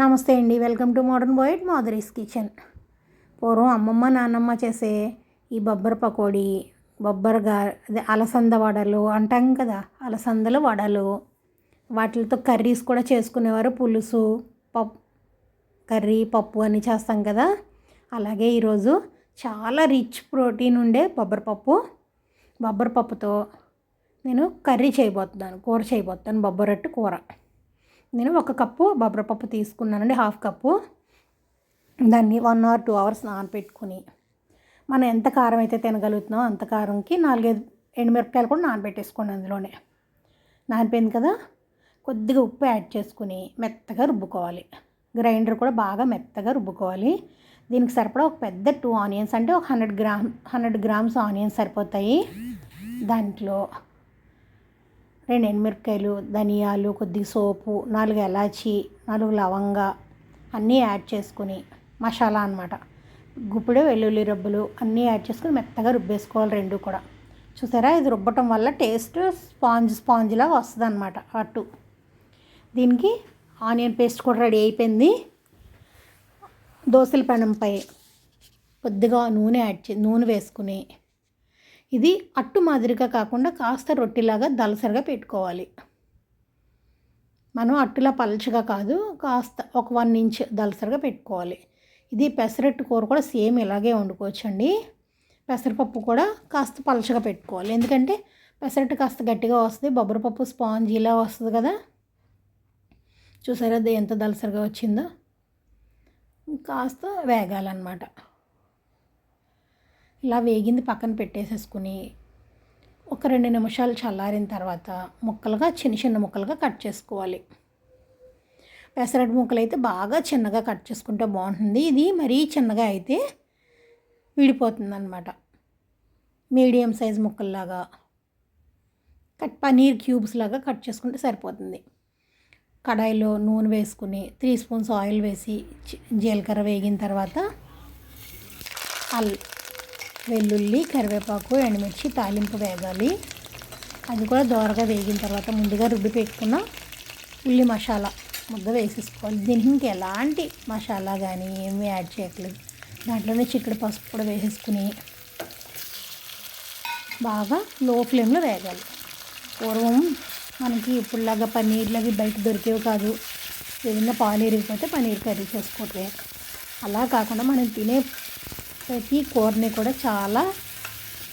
నమస్తే అండి. Welcome to modern poet Madhuri's kitchen. పూర్వం అమ్మమ్మ నాన్నమ్మ చేసే ఈ బొబ్బర పకోడీ బొబ్బరగా అదే అలసంద వడలు అంటాం కదా అలసందల వడలు. వాటితో కర్రీస్ కూడా చేసుకునేవారు. పులుసు పప్పు కర్రీ పప్పు అని చేస్తాం కదా. అలాగే ఈరోజు చాలా రిచ్ ప్రోటీన్ ఉండే బొబ్బర పప్పు. బొబ్బర పప్పుతో నేను కర్రీ చేయబోతున్నాను కూర చేయబోతున్నాను బొబ్బరట్టు కూర. నేను ఒక కప్పు బొబ్బరపప్పు తీసుకున్నానండి హాఫ్ కప్పు. దాన్ని వన్ అవర్ టూ అవర్స్ నానబెట్టుకుని మనం ఎంత కారం అయితే తినగలుగుతున్నామో అంత కారంకి నాలుగైదు ఎండుమిరపకాయలు కూడా నానబెట్టేసుకోండి అందులోనే. నానిపోయింది కదా? కొద్దిగా ఉప్పు యాడ్ చేసుకుని మెత్తగా రుబ్బుకోవాలి. గ్రైండర్ కూడా బాగా మెత్తగా రుబ్బుకోవాలి. దీనికి సరిపడా ఒక పెద్ద టూ ఆనియన్స్ అంటే ఒక hundred gram hundred grams onions సరిపోతాయి. దాంట్లో రెండు ఎండుమిరపకాయలు ధనియాలు కొద్దిగా సోపు నాలుగు ఎలాచి నాలుగు లవంగ అన్నీ యాడ్ చేసుకుని మసాలా అనమాట గుప్పిడు వెల్లుల్లి రబ్బులు అన్నీ యాడ్ చేసుకుని మెత్తగా రుబ్బేసుకోవాలి రెండు కూడా. చూసారా? ఇది రుబ్బటం వల్ల టేస్ట్ స్పాంజ్ స్పాంజ్లా వస్తుంది అనమాట అటు. దీనికి ఆనియన్ పేస్ట్ కూడా రెడీ అయిపోయింది. దోశల పెనంపై కొద్దిగా నూనె యాడ్ చే నూనె వేసుకుని ఇది అట్టు మాదిరిగా కాకుండా కాస్త రొట్టెలాగా దలసరిగా పెట్టుకోవాలి. మనం అట్టులా పలచగా కాదు కాస్త ఒక వన్ ఇంచ్ దలసరిగా పెట్టుకోవాలి. ఇది పెసరట్టు కూర కూడా సేమ్ ఇలాగే వండుకోవచ్చండి. పెసరపప్పు కూడా కాస్త పలచగా పెట్టుకోవాలి. ఎందుకంటే పెసరట్టు కాస్త గట్టిగా వస్తుంది బొబ్బరపప్పు స్పాంజ్ ఇలా వస్తుంది కదా. చూసారా అది ఎంత దలసరిగా వచ్చిందో? కాస్త వేగాలన్నమాట. ఇలా వేగింది పక్కన పెట్టేసేసుకుని ఒక రెండు నిమిషాలు చల్లారిన తర్వాత ముక్కలుగా చిన్న చిన్న ముక్కలుగా కట్ చేసుకోవాలి. పెసరట్టు ముక్కలు అయితే బాగా చిన్నగా కట్ చేసుకుంటే బాగుంటుంది. ఇది మరీ చిన్నగా అయితే విడిపోతుంది అనమాట మీడియం సైజ్ ముక్కల్లాగా కట్ పనీర్ క్యూబ్స్ లాగా కట్ చేసుకుంటే సరిపోతుంది. కడాయిలో నూనె వేసుకుని త్రీ స్పూన్స్ ఆయిల్ వేసి జీలకర్ర వేగిన తర్వాత అల్ వెల్లుల్లి కరివేపాకు ఎండుమిర్చి తాలింపు వేగాలి. అది కూడా దోరగా వేగిన తర్వాత ముందుగా రుబ్బి పెట్టుకున్న ఉల్లి మసాలా ముద్ద వేసేసుకోవాలి. దీనికి ఇంక ఎలాంటి మసాలా కానీ ఏమీ యాడ్ చేయట్లేదు. దాంట్లోనే చిక్కడి పసుపు కూడా వేసేసుకుని బాగా లో ఫ్లేమ్లో వేగాలి. పూర్వం మనకి ఇప్పుడులాగా పన్నీర్లవి బయట దొరికేవి కాదు. ఏదైనా పాలు ఇరిగిపోతే పన్నీర్ కర్రీ చేసుకోవట్లేదు అలా కాకుండా మనం తినే ప్రతి కూరని కూడా చాలా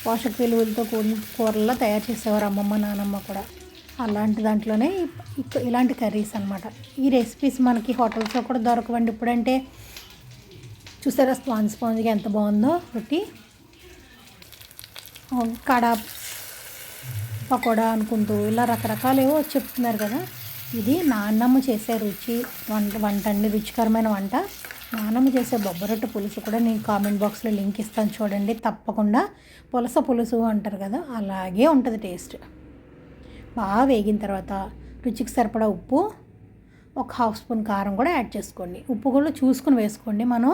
పోషక విలువలతో కూడిన కూరల్లో తయారు చేసేవారు అమ్మమ్మ నానమ్మ కూడా. అలాంటి దాంట్లోనే ఇలాంటి కర్రీస్ అనమాట ఈ రెసిపీస్ మనకి హోటల్స్లో కూడా దొరకవండి. ఇప్పుడంటే చూసారా స్పాంజ్ స్పాంజ్గా ఎంత బాగుందో రొట్టి. కడా పకోడా అనుకుంటూ ఇలా రకరకాలు ఏవో చెప్తున్నారు కదా. ఇది నాన్నమ్మ చేసే రుచి వంట వంట అండి రుచికరమైన వంట. నానమ్మ చేసే బొబ్బరొట్టు పులుసు కూడా నేను కామెంట్ బాక్స్లో లింక్ ఇస్తాను చూడండి. తప్పకుండా పులస పులుసు అంటారు కదా అలాగే ఉంటుంది టేస్ట్ బాగా వేగిన తర్వాత రుచికి సరిపడా ఉప్పు ఒక హాఫ్ స్పూన్ కారం కూడా యాడ్ చేసుకోండి. ఉప్పు కూడా చూసుకుని వేసుకోండి. మనం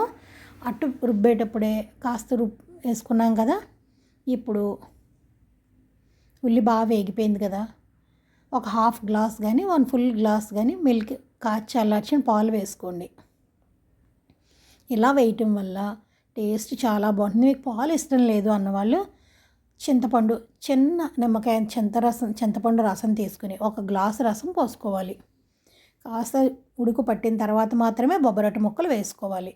అట్టు రుబ్బేటప్పుడే కాస్త రుబ్ వేసుకున్నాం కదా ఇప్పుడు ఉల్లి బాగా వేగిపోయింది కదా ఒక హాఫ్ గ్లాస్ కానీ వన్ ఫుల్ గ్లాస్ కానీ మిల్క్ కాచి చల్లార్చిన పాలు వేసుకోండి. ఇలా వేయటం వల్ల టేస్ట్ చాలా బాగుంటుంది. మీకు పాలు ఇష్టం లేదు అన్నవాళ్ళు చింతపండు చిన్న నిమ్మకాయ చింత రసం చింతపండు రసం తీసుకుని ఒక గ్లాసు రసం పోసుకోవాలి. కాస్త ఉడుకు పట్టిన తర్వాత మాత్రమే బొబ్బరటి ముక్కలు వేసుకోవాలి.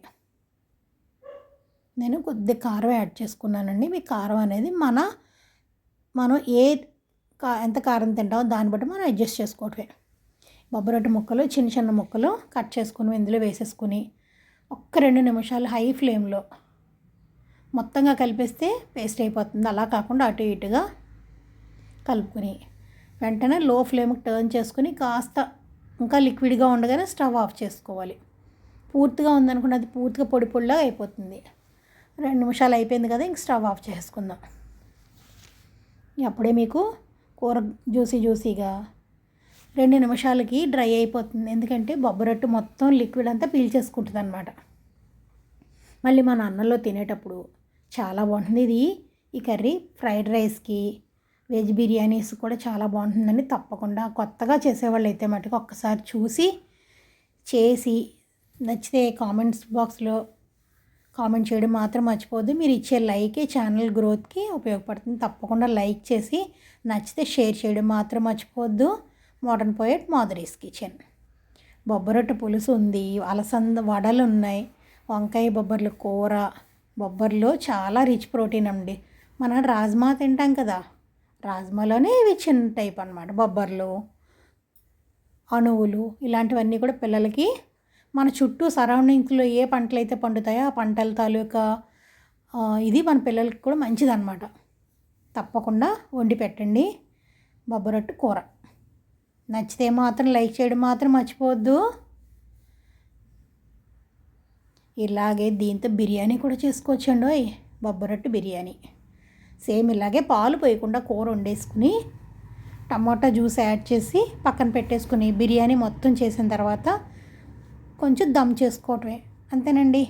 నేను కొద్ది కారం యాడ్ చేసుకున్నానండి. మీ కారం అనేది మన మనం ఏ కా ఎంత కారం తింటామో దాన్ని బట్టి మనం అడ్జస్ట్ చేసుకోవటమే. బొబ్బరటి ముక్కలు చిన్న చిన్న ముక్కలు కట్ చేసుకుని ఇందులో వేసేసుకుని ఒక్క రెండు నిమిషాలు హై ఫ్లేమ్లో మొత్తంగా కలిపేస్తే పేస్ట్ అయిపోతుంది. అలా కాకుండా అటు ఇటుగా కలుపుకొని వెంటనే లో ఫ్లేమ్కి టర్న్ చేసుకుని కాస్త ఇంకా లిక్విడ్గా ఉండగానే స్టవ్ ఆఫ్ చేసుకోవాలి. పూర్తిగా ఉందనుకుంటే అది పూర్తిగా పొడి పొడిలాగా అయిపోతుంది. రెండు నిమిషాలు అయిపోయింది కదా ఇంక స్టవ్ ఆఫ్ చేసుకుందాం. అప్పుడే మీకు కూర జ్యూసీ జ్యూసీగా రెండు నిమిషాలకి డ్రై అయిపోతుంది. ఎందుకంటే బొబ్బరొట్టు మొత్తం లిక్విడ్ అంతా పీల్చేసుకుంటుంది అనమాట మళ్ళీ మన అన్నంలో తినేటప్పుడు చాలా బాగుంటుంది. ఇది ఈ కర్రీ ఫ్రైడ్ రైస్కి వెజ్ బిర్యానీస్ కూడా చాలా బాగుంటుందని తప్పకుండా కొత్తగా చేసేవాళ్ళు అయితే మటుకు ఒక్కసారి చూసి చేసి నచ్చితే కామెంట్స్ బాక్స్లో కామెంట్ చేయడం మాత్రం మర్చిపోద్దు మీరు ఇచ్చే లైకే ఛానల్ గ్రోత్కి ఉపయోగపడుతుంది. తప్పకుండా లైక్ చేసి నచ్చితే షేర్ చేయడం మాత్రం మర్చిపోవద్దు. Modern poet Madhuri's kitchen. బొబ్బరొట్టు పులుసు ఉంది అలసంద వడలు ఉన్నాయి వంకాయ బొబ్బర్లు కూర. బొబ్బర్లో చాలా రిచ్ ప్రోటీన్ అండి. మనం రాజ్మా తింటాం కదా రాజ్మాలోనే ఇవి చిన్న టైప్ అనమాట బొబ్బర్లు. అణువులు ఇలాంటివన్నీ కూడా పిల్లలకి మన చుట్టూ సరౌండింగ్స్లో ఏ పంటలు అయితే పండుతాయో ఆ పంటల తాలూకా ఇది మన పిల్లలకి కూడా మంచిదన్నమాట. తప్పకుండా వండి పెట్టండి బొబ్బరొట్టు కూర. నచ్చితే మాత్రం లైక్ చేయడం మాత్రం మర్చిపోవద్దు. ఇలాగే దీంతో బిర్యానీ కూడా చేసుకోవచ్చండి ఓయ్ బొబ్బరొట్టు బిర్యానీ. సేమ్ ఇలాగే పాలు పోయకుండా కూర వండేసుకుని టమాటా జ్యూస్ యాడ్ చేసి పక్కన పెట్టేసుకుని బిర్యానీ మొత్తం చేసిన తర్వాత కొంచెం దమ్ చేసుకోవటమే. అంతేనండి.